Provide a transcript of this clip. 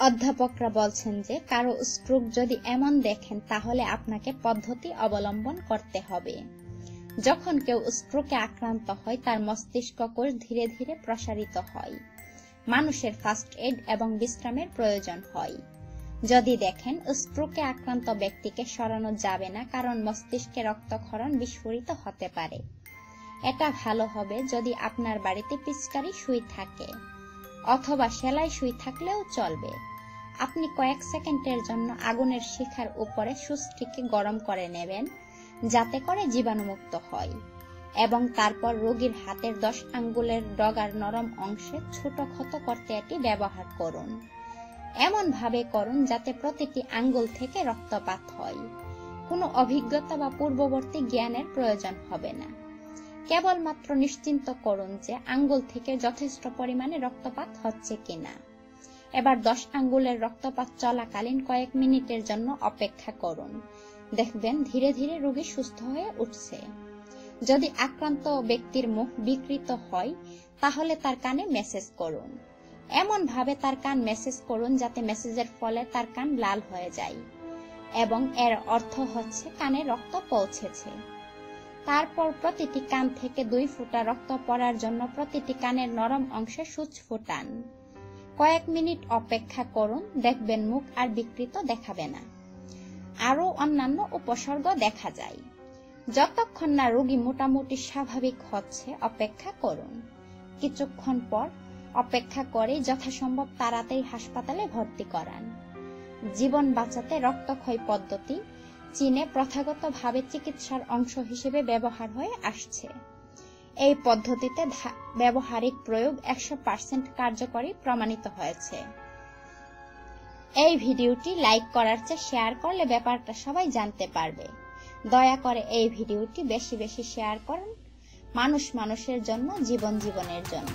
অধ্যাপকরা বলছেন যে, কারও স্ট্রোক যদি এমন দেখেন, তাহলে আপনাকে পদ্ধতি অবলম্বন করতে হবে। যখন কেউ স্ট্রোকে আক্রান্ত হয়, তার মস্তিষ্ক কোষ ধীরে ধীরে প্রসারিত হয়। মানুষের ফার্স্ট এড এবং বিশ্রামের প্রয়োজন হয়। যদি দেখেন স্ট্রোকে আক্রান্ত ব্যক্তিকে সরানো যাবে না, কারণ মস্তিষ্কে রক্তক্ষরণ বিস্ফোরিত হতে পারে। এটা ভালো হবে যদি আপনার বাড়িতে পিচকারি সুই থাকে, অথবা সেলাই সুই থাকলেও চলবে। আপনি কয়েক সেকেন্ডের জন্য আগুনের শিখার উপরে সুচটিকে গরম করে নেবেন, যাতে করে জীবাণুমুক্ত হয়, এবং তারপর রোগীর হাতের দশ আঙ্গুলের ডগার নরম অংশে ছোট ক্ষত করতে এটি ব্যবহার করুন। এমন ভাবে করুন যাতে প্রতিটি আঙ্গুল থেকে রক্তপাত হয়। কোনো অভিজ্ঞতা বা পূর্ববর্তী জ্ঞানের প্রয়োজন হবে না। কেবলমাত্র নিশ্চিন্ত করুন যে আঙ্গুল থেকে যথেষ্ট পরিমাণে রক্তপাত হচ্ছে কিনা। এবার দশ আঙ্গুলের রক্তপাত চলাকালীন কয়েক মিনিটের জন্য অপেক্ষা করুন। দেখবেন ধীরে ধীরে রোগী সুস্থ হয়ে উঠছে। যদি আক্রান্ত ব্যক্তির মুখ বিকৃত হয়, তাহলে তার কানে মেসেজ করুন। এমন ভাবে তার কান মেসেজ করুন যাতে মেসেজের ফলে তার কান লাল হয়ে যায়। এবং এর অর্থ হচ্ছে কানে রক্ত পৌঁছেছে। তারপর প্রতিটি কান থেকে দুই ফুটা রক্ত পড়ার জন্য প্রতিটি কানের নরম অংশে সূচ ফুটান। কয়েক মিনিট অপেক্ষা করুন, দেখবেন মুখ আর বিকৃত দেখাবে না। আরও অন্যান্য উপসর্গ দেখা যায়। যতক্ষণ না রোগী মোটামুটি স্বাভাবিক হচ্ছে, অপেক্ষা করুন। কিছুক্ষণ পর অপেক্ষা করে যথাসম্ভব তাড়াতাড়ি হাসপাতালে ভর্তি করান। জীবন বাঁচাতে রক্তক্ষয় পদ্ধতি চীনে প্রথাগতভাবে চিকিৎসার অংশ হিসেবে ব্যবহার হয়ে আসছে। এই পদ্ধতিতে ব্যবহারিক প্রয়োগ একশো পার্সেন্ট কার্যকরী প্রমাণিত হয়েছে। এই ভিডিওটি লাইক করার চেয়ে শেয়ার করলে ব্যাপারটা সবাই জানতে পারবে। দয়া করে এই ভিডিওটি বেশি বেশি শেয়ার করুন। মানুষ মানুষের জন্য, জীবন জীবনের জন্য।